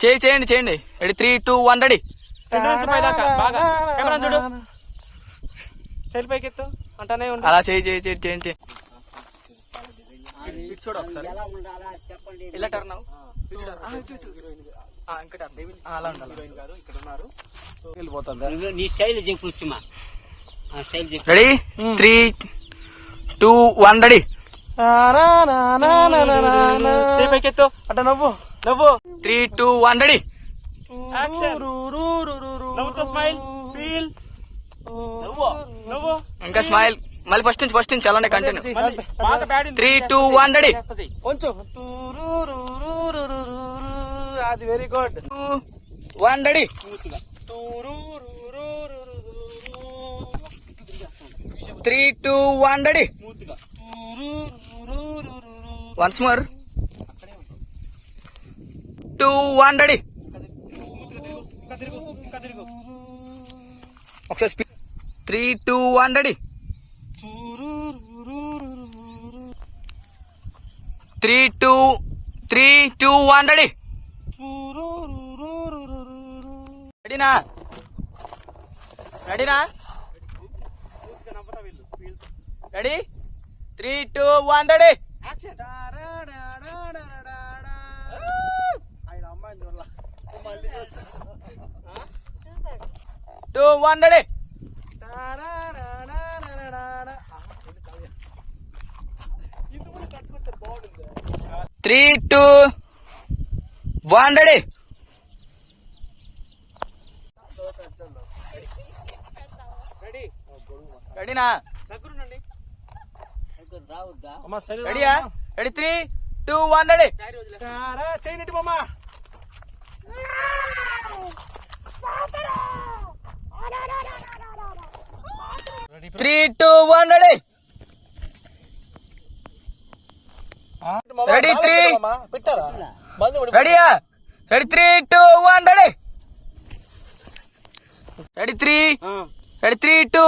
చేయి చేయండి చేయండి. Ready? Three two one ready. కింద నుంచి పైదాకా బాగా. కెమెరా చూడు. చెల్లి పైకి ఎత్తు అంటానే ఉండు. అలా చేయి చేయి చేయి చేయండి చూడు ఒకసారి. ఇలా టర్న్. ఆ, అలా ఉండాలి? నీ స్టైల్ చెప్పు ready? Three two one ready. చెయ్యి పైకి ఎత్తు అట్ట నవ్వు. నవ్వు త్రీ టూ వన్ రెడీ ఇంకా స్మైల్ మళ్ళీ ఫస్ట్ నుంచి ఫస్ట్ నుంచి అలానే continue three two one ready కొంచెం అది very good one ready three two one ready once more two one ready. ఒకసారి speed three two one ready. Three two three two one ready. రెడీనా? రెడీనా? Ready? Three two one ready. Two one ready. Three two one ready. రెడీనా? రెడీయా? Ready three two one ready. చేయనట్టు బొమ్మ. Three two one ready Ready, three. పెట్టారా మందు పడి- రెడీయా ready three two one ready ready three ready three two